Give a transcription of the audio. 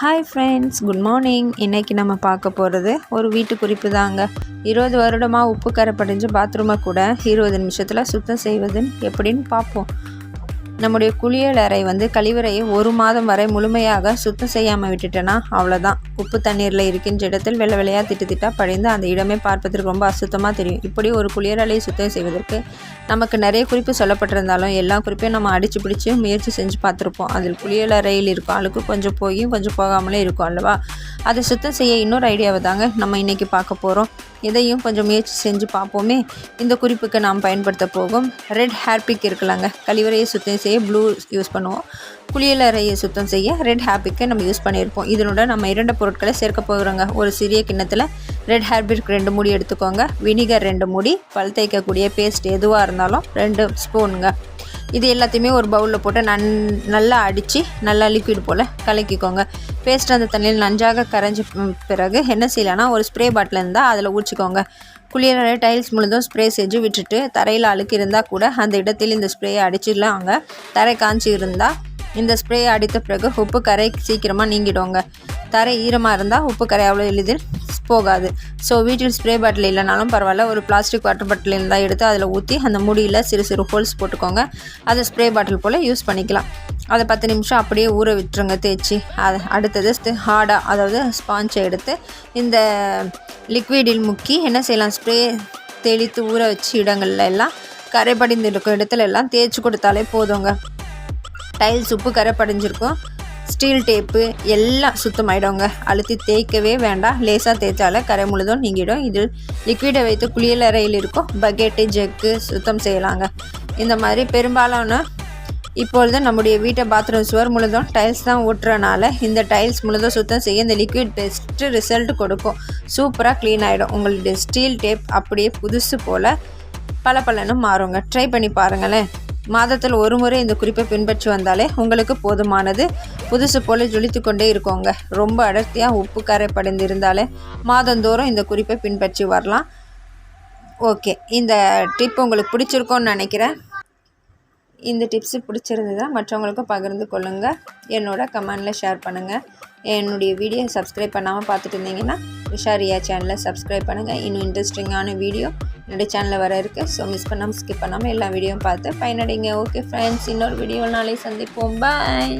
Hi friends good morning இன்றைக்கி நம்ம பார்க்க போகிறது ஒரு வீட்டு குறிப்பு தாங்க. இருபது வருடமாக உப்பு கரை படிஞ்ச பாத்ரூமை கூட இருபது நிமிஷத்தில் சுத்தம் செய்வதுன்னு எப்படின்னு பார்ப்போம். நம்முடைய குளியல் அறை வந்து கழிவறையை ஒரு மாதம் வரை முழுமையாக சுத்தம் செய்யாமல் விட்டுட்டேன்னா அவ்வளோதான் உப்பு தண்ணீரில் இருக்கின்ற இடத்தில் வெள்ளை வெள்ளையாக திட்டு திட்டாக பழிந்து அந்த இடமே பார்ப்பதற்கு ரொம்ப அசுத்தமாக தெரியும். இப்படி ஒரு குளியல் சுத்தம் செய்வதற்கு நமக்கு நிறைய குறிப்பு சொல்லப்பட்டிருந்தாலும் எல்லா குறிப்பையும் நம்ம அடித்து பிடிச்சி முயற்சி செஞ்சு பார்த்துருப்போம். அதில் குளியல் அறையில் இருக்கும் அழுக்கு கொஞ்சம் போய் கொஞ்சம் போகாமலே இருக்கும் அல்லவா? அதை சுத்தம் செய்ய இன்னொரு ஐடியாவை தாங்க நம்ம இன்றைக்கி பார்க்க போகிறோம் இதையும் கொஞ்சம் முயற்சி செஞ்சு பார்ப்போமே. இந்த குறிப்புக்கு நாம் பயன்படுத்த போகும் ரெட் ஹேர்பிக் இருக்கலாங்க. கழிவறையை சுத்தம் செய்ய ப்ளூ யூஸ் பண்ணுவோம். குளியலறையை சுத்தம் செய்ய ரெட் ஹேப்பிக்கை நம்ம யூஸ் பண்ணியிருப்போம். இதனோட நம்ம இரண்டு பொருட்களை சேர்க்க போகிறோங்க ஒரு சிறிய கிண்ணத்தில் ரெட் ஹேர்பிக் ரெண்டு மூடி எடுத்துக்கோங்க. வினிகர் ரெண்டு மூடி பல் தேய்க்கக்கூடிய பேஸ்ட் எதுவாக இருந்தாலும் ரெண்டு ஸ்பூனுங்க இது எல்லாத்தையுமே ஒரு பவுலில் போட்டு நன் நல்லா அடித்து நல்லா லிக்விட் போல் கலக்கிக்கோங்க. பேஸ்ட் அந்த தண்ணியில் நஞ்சாக கரைஞ்சி பிறகு என்ன செய்யலான்னா ஒரு ஸ்ப்ரே பாட்டில் இருந்தால் அதில் ஊற்றிக்கோங்க குளியலறை டைல்ஸ் முழுதும் ஸ்ப்ரே செஞ்சு விட்டுட்டு தரையில் அழுக்கு இருந்தால் கூட அந்த இடத்தில் இந்த ஸ்ப்ரேயை அடிச்சிடலாங்க. தரை காஞ்சி இருந்தால் இந்த ஸ்ப்ரேயை அடித்த பிறகு உப்பு கரை சீக்கிரமாக நீங்கிடுவோங்க தரை ஈரமாக இருந்தால் உப்பு கரை அவ்வளோ எளிதில் போகாது. ஸோ வீட்டில் ஸ்ப்ரே பாட்டில் இல்லைனாலும் பரவாயில்ல. ஒரு பிளாஸ்டிக் வாட்டர் பாட்டில் இருந்தால் எடுத்து அதில் ஊற்றி அந்த முடியில் சிறு சிறு ஹோல்ஸ் போட்டுக்கோங்க. அதை ஸ்ப்ரே பாட்டில் போல் யூஸ் பண்ணிக்கலாம். அதை பத்து நிமிஷம் அப்படியே ஊற விட்டுருங்க தேய்ச்சி. அது அடுத்தது ஹார்டாக அதாவது ஸ்பாஞ்சை எடுத்து இந்த லிக்விடில் முக்கி என்ன செய்யலாம்? ஸ்ப்ரே தெளித்து ஊற வச்சு இடங்கள்ல எல்லாம் கரை படிந்து இருக்கும் இடத்துல எல்லாம் தேய்ச்சி கொடுத்தாலே போதுங்க. டைல்ஸ் உப்பு கரை படிஞ்சிருக்கும் ஸ்டீல் டேப்பு எல்லாம் சுத்தமாயிடுங்க அழுத்தி தேய்க்கவே வேண்டாம். லேசாக தேய்ச்சால கரை முழுதும் நீங்கிடும். இதில் லிக்விடை வைத்து குளியலறையில் இருக்கும். பக்கெட்டு ஜக்கு சுத்தம் செய்யலாங்க. இந்த மாதிரி பெரும்பாலான இப்பொழுது நம்முடைய வீட்டை பாத்ரூம் சுவர் முழுதும் டைல்ஸ் தான் ஓட்டுறனால இந்த டைல்ஸ் முழுதும் சுத்தம் செய்ய இந்த லிக்விட் பெஸ்ட்டு ரிசல்ட் கொடுக்கும். சூப்பராக க்ளீன் ஆகிடும் உங்களுடைய ஸ்டீல் டேப் அப்படியே புதுசு போல் பல பலன்னு மாறுங்க. ட்ரை பண்ணி பாருங்களேன். மாதத்தில் ஒரு முறை இந்த குறிப்பை பின்பற்றி வந்தாலே உங்களுக்கு போதுமானது. புதுசு போல ஜொலித்து கொண்டே இருக்கோங்க. ரொம்ப அடர்த்தியாக உப்பு கரை படிந்து இருந்தாலே மாதந்தோறும் இந்த குறிப்பை பின்பற்றி வரலாம். ஓகே இந்த டிப் உங்களுக்கு பிடிச்சிருக்கோன்னு நினைக்கிறேன். இந்த டிப்ஸு பிடிச்சிருந்ததா மற்றவங்களுக்கும் பகிர்ந்து கொள்ளுங்கள் என்னோட கமெண்டில் ஷேர் பண்ணுங்கள் என்னுடைய வீடியோ சப்ஸ்கிரைப் பண்ணாமல் பார்த்துட்டு இருந்தீங்கன்னா விஷாரியா சேனலை சப்ஸ்கிரைப் பண்ணுங்கள் இன்னும் இன்ட்ரெஸ்டிங்கான வீடியோ என்னுடைய சேனலில் வர இருக்குது ஸோ மிஸ் பண்ணாமல் ஸ்கிப் பண்ணாமல் எல்லா வீடியோவும் பார்த்து பயனடைங்க. ஓகே ஃப்ரெண்ட்ஸ் இன்னொரு வீடியோ நாளை சந்திப்போம். பாய்